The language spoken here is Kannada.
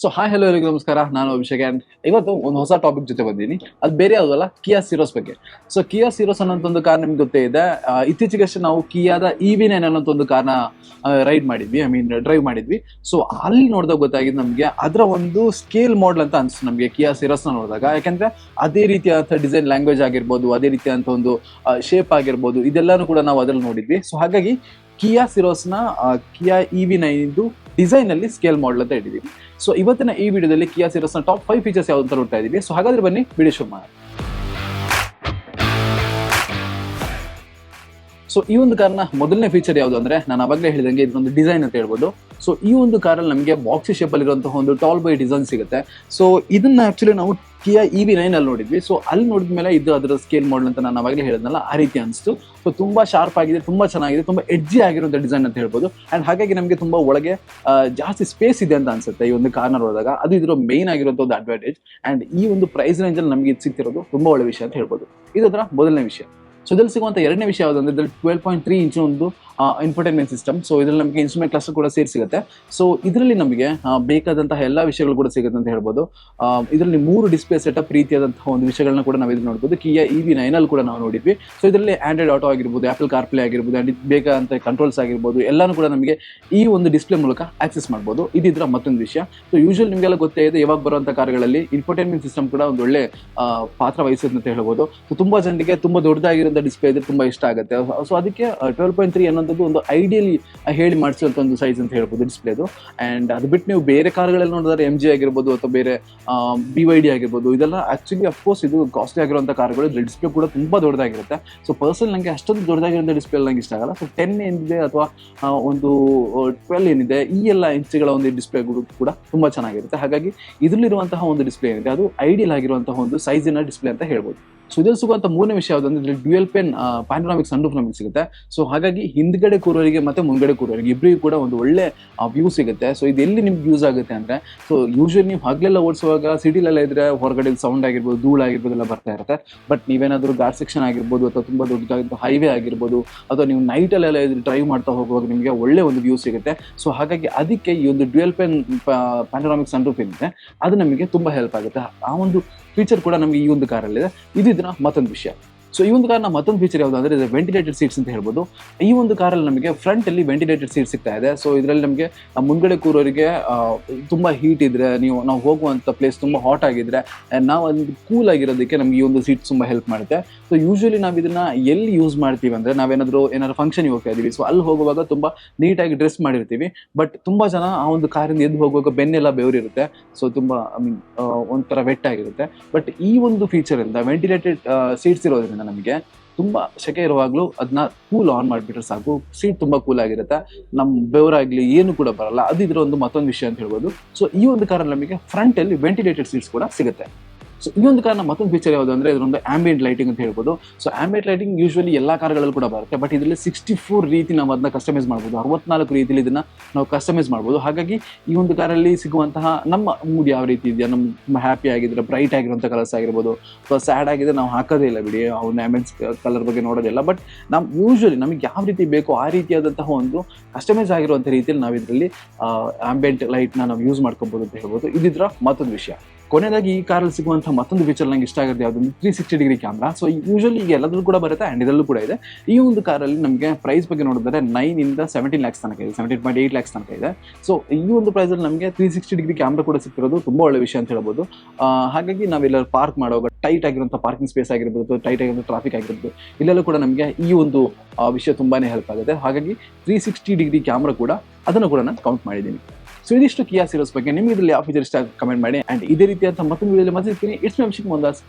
ಸೊ ಹಾಯ್ ಹಲೋ ಎಲ್ಲರಿಗೂ ನಮಸ್ಕಾರ. ನಾನು ಅಭಿಷೇಕ್ ಆ್ಯಂಡ್ ಇವತ್ತು ಒಂದು ಹೊಸ ಟಾಪಿಕ್ ಜೊತೆ ಬಂದೀನಿ ಅದು ಬೇರೆ ಯಾವುದಲ್ಲ ಕಿಯಾ ಸಿರೋಸ್ ಬಗ್ಗೆ. ಸೊ ಕಿಯಾ ಸಿರೋಸ್ ಅನ್ನೋಂಥ ಒಂದು ಕಾರ್ ನಿಮ್ಗೆ ಗೊತ್ತೇ ಇದೆ. ಇತ್ತೀಚೆಗಷ್ಟೇ ನಾವು ಕಿಯಾದ ಇ ವಿ ನೈನ್ ಅನ್ನೋಂಥ ಒಂದು ಕಾರ್ನ ರೈಡ್ ಮಾಡಿದ್ವಿ ಐ ಮೀನ್ ಡ್ರೈವ್ ಮಾಡಿದ್ವಿ. ಸೊ ಅಲ್ಲಿ ನೋಡಿದಾಗ ಗೊತ್ತಾಗಿದ್ದು ನಮಗೆ ಅದರ ಒಂದು ಸ್ಕೇಲ್ ಮಾಡಲ್ ಅಂತ ಅನಿಸ್ತು ನಮಗೆ ಕಿಯಾ ಸಿರೋಸ್ನ ನೋಡಿದಾಗ. ಯಾಕಂದ್ರೆ ಅದೇ ರೀತಿಯಾದಂಥ ಡಿಸೈನ್ ಲ್ಯಾಂಗ್ವೇಜ್ ಆಗಿರ್ಬೋದು, ಅದೇ ರೀತಿಯಾದಂಥ ಒಂದು ಶೇಪ್ ಆಗಿರ್ಬೋದು, ಇದೆಲ್ಲನೂ ಕೂಡ ನಾವು ಅದರಲ್ಲಿ ನೋಡಿದ್ವಿ. ಸೊ ಹಾಗಾಗಿ ಕಿಯಾ ಸಿರೋಸ್ನ ಕಿಯಾ ಇ ವಿ ನೈನ್ದು ಡಿಸೈನ್ ಅಲ್ಲಿ ಸ್ಕೇಲ್ ಮಾಡಲ್ ಅಂತ ಹೇಳಿದೀವಿ. ಸೊ ಇವತ್ತಿನ ಈ ವಿಡಿಯೋದಲ್ಲಿ ಕಿಯಾ ಸಿರೋಸ್ನ ಟಾಪ್ ಫೈವ್ ಫೀಚರ್ಸ್ ಯಾವ್ದು ಅಂತ ನೋಡ್ತಾ ಇದೀವಿ ಸೊ ಹಾಗಾದ್ರೆ ಬನ್ನಿ, ವಿಡಿಯೋ ಶುರು ಮಾಡೋಣ. ಸೊ ಈ ಒಂದು ಕಾರಣ ಮೊದಲನೇ ಫೀಚರ್ ಯಾವುದು ಅಂದ್ರೆ, ನಾನು ಅವಾಗಲೇ ಹೇಳಿದಂಗೆ ಇದೊಂದು ಡಿಸೈನ್ ಅಂತ ಹೇಳ್ಬೋದು. ಸೊ ಈ ಒಂದು ಕಾರಲ್ಲಿ ನಮಗೆ ಬಾಕ್ಸಿ ಶೇಪ್ ಅಲ್ಲಿ ಇರುವಂತಹ ಒಂದು ಟಾಲ್ ಬೈ ಡಿಸೈನ್ ಸಿಗುತ್ತೆ. ಸೊ ಇದನ್ನ ಆಕ್ಚುಲಿ ನಾವು ಕಿಯಾ ಇ ವಿ ನೈನ್ ಅಲ್ಲಿ ನೋಡಿದ್ವಿ. ಸೊ ಅಲ್ಲಿ ನೋಡಿದ ಮೇಲೆ ಇದು ಅದರ ಸ್ಕೇಲ್ ಮಾಡಲ್ ಅಂತ ನಾನು ಅವಾಗಲೇ ಹೇಳಿದ್ನಲ್ಲ, ಆ ರೀತಿ ಅನಿಸ್ತು. ಸೊ ತುಂಬಾ ಶಾರ್ಪ್ ಆಗಿದೆ, ತುಂಬಾ ಚೆನ್ನಾಗಿದೆ, ತುಂಬಾ ಎಡ್ಜಿ ಆಗಿರುವಂಥ ಡಿಸೈನ್ ಅಂತ ಹೇಳ್ಬೋದು. ಅಂಡ್ ಹಾಗಾಗಿ ನಮಗೆ ತುಂಬಾ ಒಳಗೆ ಜಾಸ್ತಿ ಸ್ಪೇಸ್ ಇದೆ ಅಂತ ಅನ್ಸುತ್ತೆ ಈ ಒಂದು ಕಾರ್ನರ್ ಹೋದಾಗ ಅದು ಇದರ ಮೇನ್ ಆಗಿರುವಂಥ ಒಂದು ಅಡ್ವಾಂಟೇಜ್ ಅಂಡ್ ಈ ಒಂದು ಪ್ರೈಸ್ ರೇಂಜ್ ಅಲ್ಲಿ ನಮಗೆ ಇದು ಸಿಗ್ತಿರೋದು ತುಂಬಾ ಒಳ್ಳೆ ವಿಷಯ ಅಂತ ಹೇಳ್ಬೋದು. ಇದರ ಮೊದಲನೇ ವಿಷಯ. ಸೊ ಇದರಲ್ಲಿ ಸಿಗುವಂಥ ಎರಡನೇ ವಿಷಯ ಯಾವುದು ಅಂದ್ರೆ, ಇದ್ರಲ್ಲಿ ಟ್ವೆಲ್ ಪಾಯಿಂಟ್ ತ್ರೀ ಇಂಚ್ ಒಂದು ಇನ್ಫರ್ಟೈನ್ಮೆಂಟ್ ಸಿಸ್ಟಮ್ ಸೊ ಇದರಲ್ಲಿ ನಮಗೆ ಇನ್ಸ್ಟ್ರೂಮೆಂಟ್ ಕ್ಲಾಸ್ ಕೂಡ ಸೇರಿ ಸಿಗುತ್ತೆ. ಸೊ ಇದರಲ್ಲಿ ನಮಗೆ ಬೇಕಾದಂತಹ ಎಲ್ಲ ವಿಷಯಗಳು ಕೂಡ ಸಿಗುತ್ತೆ ಅಂತ ಹೇಳ್ಬೋದು. ಇದರಲ್ಲಿ ಮೂರು ಡಿಸ್ಪ್ಲೇ ಸೆಟಪ್ ರೀತಿಯಾದಂತಹ ಒಂದು ವಿಷಯಗಳನ್ನ ಕೂಡ ನಾವು ಇಲ್ಲಿ ನೋಡ್ಬೋದು ಕಿಯಾ ಇ ವಿ ನೈನಲ್ಲಿ ಕೂಡ ನಾವು ನೋಡಿದ್ವಿ. ಸೊ ಇದರಲ್ಲಿ ಆಂಡ್ರಾಯ್ಡ್ ಆಟೋ ಆಗಿರ್ಬೋದು ಆಪಲ್ ಕಾರ್ಪ್ಲೇ ಆಗಿರ್ಬೋದು ಅಂಡ್ ಬೇಕಾದಂಥ ಕಂಟ್ರೋಲ್ಸ್ ಆಗಿರ್ಬೋದು, ಎಲ್ಲಾನು ಕೂಡ ನಮಗೆ ಈ ಒಂದು ಡಿಸ್ಪ್ಲೇ ಮೂಲಕ ಆಕ್ಸೆಸ್ ಮಾಡ್ಬೋದು. ಇದ್ರ ಮತ್ತೊಂದು ವಿಷಯ. ಸೊ ಯೂಶುವಲ್ ನಿಮಗೆಲ್ಲ ಗೊತ್ತೇ ಇದೆ ಯಾವಾಗ ಬರುವಂಥ ಕಾರ್ಗಳಲ್ಲಿ ಇನ್ಫರ್ಟೈನ್ಮೆಂಟ್ ಸಿಸ್ಟಮ್ ಕೂಡ ಒಂದು ಒಳ್ಳೆ ಪಾತ್ರ ವಹಿಸುತ್ತೆ ಅಂತ ಹೇಳ್ಬೋದು. ಸೊ ತುಂಬಾ ಜನರಿಗೆ ತುಂಬಾ ದೊಡ್ಡದಾಗಿರುವಂತಹ ಡಿಸ್ಪ್ಲೇ ಇದ್ರೆ ತುಂಬಾ ಇಷ್ಟ ಆಗುತ್ತೆ. ಸೊ ಅದಕ್ಕೆ ಟ್ವೆಲ್ ಪಾಯಿಂಟ್ ತ್ರೀ ಅನ್ನೋಂಥದ್ದು ಒಂದು ಐಡಿಯಲಿ ಹೇಳಿ ಮಾಡಿಸುವಂಥ ಒಂದು ಸೈಜ್ ಅಂತ ಹೇಳ್ಬೋದು ಡಿಸ್ಪ್ಲೇದು ಆ್ಯಂಡ್ ಅದು ಬಿಟ್ಟು ನೀವು ಬೇರೆ ಕಾರ್ಗಳಲ್ಲಿ ನೋಡಿದ್ರೆ ಎಂ ಜಿ ಆಗಿರ್ಬೋದು ಅಥವಾ ಬೇರೆ ಬಿ ವೈ ಡಿ ಆಗಿರ್ಬೋದು, ಇದೆಲ್ಲ ಆ್ಯಕ್ಚುಲಿ ಅಫ್ಕೋರ್ಸ್ ಇದು ಕಾಸ್ಟ್ಲಿ ಆಗಿರುವಂಥ ಕಾರ್ಗಳು ಡಿಸ್ಪ್ಲೇ ಕೂಡ ತುಂಬ ದೊಡ್ಡದಾಗಿರುತ್ತೆ. ಸೊ ಪರ್ಸನ್ ನನಗೆ ಅಷ್ಟೊಂದು ದೊಡ್ಡದಾಗಿರೋ ಡಿಸ್ಪ್ಲೇ ನಂಗೆ ಇಷ್ಟ ಆಗಲ್ಲ. ಸೊ ಟೆನ್ ಏನಿದೆ ಅಥವಾ ಒಂದು ಟ್ವೆಲ್ ಏನಿದೆ, ಈ ಎಲ್ಲ ಇಂಚುಗಳ ಒಂದು ಡಿಸ್ಪ್ಲೇ ಕೂಡ ತುಂಬ ಚೆನ್ನಾಗಿರುತ್ತೆ. ಹಾಗಾಗಿ ಇದರಲ್ಲಿರುವಂತಹ ಒಂದು ಡಿಸ್ಪ್ಲೇ ಏನಿದೆ, ಅದು ಐಡಿಯಲ್ ಆಗಿರುವಂತಹ ಒಂದು ಸೈಜಿನ ಡಿಸ್ಪ್ಲೇ ಅಂತ ಹೇಳ್ಬೋದು. ಸೊ ಇದ್ರಲ್ಲಿ ಸಿಗುವಂತ ಮೂರನೇ ವಿಷಯ ಯಾವುದಂದ್ರೆ ಡ್ಯುಯಲ್ ಪೆನ್ ಪ್ಯಾನೋರಾಮಿಕ್ ಸನ್ರೂಫ್ ನಮಗೆ ಸಿಗುತ್ತೆ. ಸೊ ಹಾಗಾಗಿ ಹಿಂದ್ಗಡೆ ಕೂರೋರಿಗೆ ಮತ್ತೆ ಮುಂದ್ಗಡೆ ಕೂರೋರಿಗೆ ಇಬ್ಬರಿಗೂ ಕೂಡ ಒಂದು ಒಳ್ಳೆ ವ್ಯೂ ಸಿಗುತ್ತೆ. ಸೊ ಇದು ಎಲ್ಲಿ ನಿಮ್ಗೆ ಯೂಸ್ ಆಗುತ್ತೆ ಅಂದ್ರೆ ಸೊ ಯೂಶಲಿ ನೀವು ಹಗಲೆಲ್ಲ ಓಡಿಸುವಾಗ ಸಿಟಿಲೆಲ್ಲ ಇದ್ರೆ ಹೊರಗಡೆ ಸೌಂಡ್ ಆಗಿರ್ಬೋದು, ಧೂಳು ಆಗಿರ್ಬೋದು ಎಲ್ಲ ಬರ್ತಾ ಇರುತ್ತೆ. ಬಟ್ ನೀವೇನಾದ್ರೂ ಗಾರ್ಡ್ ಸೆಕ್ಷನ್ ಆಗಿರ್ಬೋದು ಅಥವಾ ತುಂಬಾ ದೊಡ್ಡದಾದಂಥ ಹೈವೇ ಆಗಿರ್ಬೋದು, ಅಥವಾ ನೀವು ನೈಟಲ್ಲೆಲ್ಲ ಇದ್ರೆ ಡ್ರೈವ್ ಮಾಡ್ತಾ ಹೋಗುವಾಗ ನಿಮಗೆ ಒಳ್ಳೆ ಒಂದು ವ್ಯೂ ಸಿಗುತ್ತೆ. ಸೊ ಹಾಗಾಗಿ ಅದಕ್ಕೆ ಈ ಒಂದು ಡ್ಯುಯಲ್ ಪೆನ್ ಪ್ಯಾನೋರಾಮಿಕ್ ಸನ್ರೂಫ್ ಏನಿದೆ, ಅದು ನಮಗೆ ತುಂಬಾ ಹೆಲ್ಪ್ ಆಗುತ್ತೆ. ಆ ಒಂದು ಫೀಚರ್ ಕೂಡ ನಮಗೆ ಈ ಒಂದು ಕಾರಲ್ಲಿದೆ. ಇದು ಇದನ್ನ ಮತ್ತೊಂದು ವಿಷಯ. ಸೊ ಈ ಒಂದು ಕಾರ್ನ ಮತ್ತೊಂದು ಫೀಚರ್ ಯಾವುದು ಅಂದ್ರೆ ವೆಂಟಿಲೇಟೆಡ್ ಸೀಟ್ಸ್ ಅಂತ ಹೇಳ್ಬೋದು. ಈ ಒಂದು ಕಾರಲ್ಲಿ ನಮಗೆ ಫ್ರಂಟ್ ಅಲ್ಲಿ ವೆಂಟಿಲೇಟೆಡ್ ಸೀಟ್ ಸಿಗ್ತಾ ಇದೆ. ಸೊ ಇದರಲ್ಲಿ ನಮಗೆ ಮುಂದಗಡೆ ಕೂರೋರಿಗೆ ತುಂಬಾ ಹೀಟ್ ಇದ್ರೆ, ನೀವು, ನಾವು ಹೋಗುವಂತ ಪ್ಲೇಸ್ ತುಂಬಾ ಹಾಟ್ ಆಗಿದ್ರೆ ನಾವು ಒಂದು ಕೂಲ್ ಆಗಿರೋದಕ್ಕೆ ನಮಗೆ ಈ ಒಂದು ಸೀಟ್ ತುಂಬಾ ಹೆಲ್ಪ್ ಮಾಡುತ್ತೆ. ಸೊ ಯೂಶ್ವಲಿ ನಾವು ಇದನ್ನ ಎಲ್ಲಿ ಯೂಸ್ ಮಾಡ್ತೀವಿ ಅಂದ್ರೆ, ನಾವೇನಾದ್ರೂ ಏನಾದ್ರು ಫಂಕ್ಷನ್ ಹೋಗ್ತಾ ಇದೀವಿ. ಸೊ ಅಲ್ಲಿ ಹೋಗುವಾಗ ತುಂಬಾ ನೀಟಾಗಿ ಡ್ರೆಸ್ ಮಾಡಿರ್ತೀವಿ. ಬಟ್ ತುಂಬಾ ಜನ ಆ ಒಂದು ಕಾರಿಂದ ಎದ್ದು ಹೋಗುವಾಗ ಬೆನ್ನೆಲ್ಲ ಬೆವರಿರುತ್ತೆ. ಸೊ ತುಂಬಾ ಐ ಮೀನ್ ಒಂಥರ ವೆಟ್ ಆಗಿರುತ್ತೆ. ಬಟ್ ಈ ಒಂದು ಫೀಚರ್ ಇಂದ ವೆಂಟಿಲೇಟೆಡ್ ಸೀಟ್ಸ್ ಇರೋದ್ರಿಂದ ನಮಗೆ ತುಂಬಾ ಸೆಕೆ ಇರುವಾಗ್ಲೂ ಅದನ್ನ ಕೂಲ್ ಆನ್ ಮಾಡಿಬಿಟ್ರೆ ಸಾಕು. ಸೀಟ್ ತುಂಬಾ ಕೂಲ್ ಆಗಿರುತ್ತೆ. ನಮ್ಮ ಬೆವರಾಗ್ಲಿ ಏನು ಕೂಡ ಬರಲ್ಲ. ಅದಿದ್ರೆ ಒಂದು ಮತ್ತೊಂದು ವಿಷಯ ಅಂತ ಹೇಳ್ಬೋದು. ಸೊ ಈ ಒಂದು ಕಾರಲ್ಲಿ ನಮಗೆ ಫ್ರಂಟ್ ಅಲ್ಲಿ ವೆಂಟಿಲೇಟೆಡ್ ಸೀಟ್ಸ್ ಕೂಡ ಸಿಗುತ್ತೆ. ಸೊ ಇನ್ನೊಂದು ಕಾರಣ ಮತ್ತೊಂದು ಫೀಚರ್ ಯಾವುದು ಅಂದ್ರೆ ಇದೊಂದು ಆಂಬಿಯೆಂಟ್ ಲೈಟಿಂಗ್ ಅಂತ ಹೇಳ್ಬೋದು. ಸೊ ಆಂಬಿಯೆಂಟ್ ಲೈಟಿಂಗ್ ಯೂಶ್ವಲಿ ಎಲ್ಲ ಕಾರ್ಗಳಲ್ಲಿ ಕೂಡ ಬರುತ್ತೆ. ಬಟ್ ಇದರಲ್ಲಿ ಸಿಕ್ಸ್ಟಿ ಫೋರ್ ರೀತಿ ನಾವು ಅದನ್ನ ಕಸ್ಟಮೈಸ್ ಮಾಡ್ಬೋದು. ಅರವತ್ನಾಲ್ಕು ರೀತಿಯಲ್ಲಿ ಇದನ್ನ ನಾವು ಕಸ್ಟಮೈಸ್ ಮಾಡ್ಬೋದು. ಹಾಗಾಗಿ ಈ ಒಂದು ಕಾರಲ್ಲಿ ಸಿಗುವಂತಹ ನಮ್ಮ ಮೂಡ್ ಯಾವ ರೀತಿ ಇದೆಯಾ? ನಮ್ಮ ತುಂಬ ಹ್ಯಾಪಿ ಆಗಿದ್ರೆ ಬ್ರೈಟ್ ಆಗಿರುವಂಥ ಕಲರ್ಸ್ ಆಗಿರ್ಬೋದು. ಅಥವಾ ಸ್ಯಾಡ್ ಆಗಿದ್ರೆ ನಾವು ಹಾಕೋದೇ ಇಲ್ಲ ಬಿಡಿ. ಅವ್ನ ಆಂಬಿಯನ್ಸ್ ಕಲರ್ ಬಗ್ಗೆ ನೋಡೋದಿಲ್ಲ ಬಟ್ ನಮ್ ಯೂಶ್ವಲಿ ನಮಗೆ ಯಾವ ರೀತಿ ಬೇಕೋ ಆ ರೀತಿಯಾದಂತಹ ಒಂದು ಕಸ್ಟಮೈಸ್ ಆಗಿರುವಂಥ ರೀತಿಯಲ್ಲಿ ನಾವು ಇದರಲ್ಲಿ ಆಂಬಿಯಂಟ್ ಲೈಟ್ನ ನಾವು ಯೂಸ್ ಮಾಡ್ಕೊಬೋದು ಅಂತ ಹೇಳ್ಬೋದು. ಇದಿದ್ರ ಮತ್ತೊಂದು ವಿಷಯ. ಕೊನೆಯದಾಗಿ ಈ ಕಾರಲ್ಲಿ ಸಿಗುವಂತಹ ಮತ್ತೊಂದು ಫೀಚರ್ ನಂಗೆ ಇಷ್ಟ ಆಗುತ್ತೆ ಯಾವ್ದು three sixty degree camera so usually ಈಗ ಎಲ್ಲದರಲ್ಲೂ ಕೂಡ ಬರುತ್ತೆ ಆ್ಯಂಡ್ ಇದರಲ್ಲೂ ಕೂಡ ಇದೆ. ಈ ಒಂದು ಕಾರಲ್ಲಿ ನಮಗೆ ಪ್ರೈಸ್ ಬಗ್ಗೆ ನೋಡಿದ್ರೆ ನೈನ್ ಇಂದ ಸೆವೆಂಟೀನ್ ಲ್ಯಾಕ್ಸ್ ತನಕ ಇದೆ. ಸೆವೆಂಟೀನ್ ಪಾಯಿಂಟ್ ಏಯ್ಟ್ ಲ್ಯಾಕ್ಸ್ ತನಕ ಇದೆ. ಸೊ ಈ ಒಂದು ಪ್ರೈಸಲ್ಲಿ ನಮಗೆ ತ್ರೀ ಸಿಕ್ಸ್ಟಿ ಡಿಗ್ರಿ ಕ್ಯಾಮ್ರಾ ಕೂಡ ಸಿಕ್ತಿರೋದು ತುಂಬ ಒಳ್ಳೆ ವಿಷಯ ಅಂತ ಹೇಳ್ಬೋದು. ಹಾಗಾಗಿ ನಾವೆಲ್ಲ ಪಾರ್ಕ್ ಮಾಡುವಾಗ ಟೈಟ್ ಆಗಿರುವಂಥ ಪಾರ್ಕಿಂಗ್ ಸ್ಪೇಸ್ ಆಗಿರ್ಬೋದು ಟೈಟ್ ಆಗಿರೋ ಟ್ರಾಫಿಕ್ ಆಗಿರ್ಬೋದು, ಇಲ್ಲೆಲ್ಲೂ ಕೂಡ ನಮಗೆ ಈ ಒಂದು ವಿಷಯ ತುಂಬಾನೇ ಹೆಲ್ಪ್ ಆಗುತ್ತೆ. ಹಾಗಾಗಿ ತ್ರೀ ಸಿಕ್ಸ್ಟಿ ಡಿಗ್ರಿ ಕ್ಯಾಮ್ರಾ ಕೂಡ ಅದನ್ನು ಕೂಡ ನಾನು ಕೌಂಟ್ ಮಾಡಿದ್ದೀನಿ. ಸೊ ಇದಿಷ್ಟು ಕಿಯಾ ಸಿರೋಸ್ ಬಗ್ಗೆ ನಿಮಗೆ ಇದರಲ್ಲಿ ಯಾವ ಫೀಚರ್ ಇಷ್ಟ ಕಮೆಂಟ್ ಮಾಡಿ. ಅಂಡ್ ಇದೇ ರೀತಿಯಾದ ಮತ್ತೊಂದು ವಿಡಿಯೋದಲ್ಲಿ ಮತ್ತೆ ಇಟ್ಸ್ ಮೈ ಅಭಿಷೇಕ್ ಮಂದಾಸ್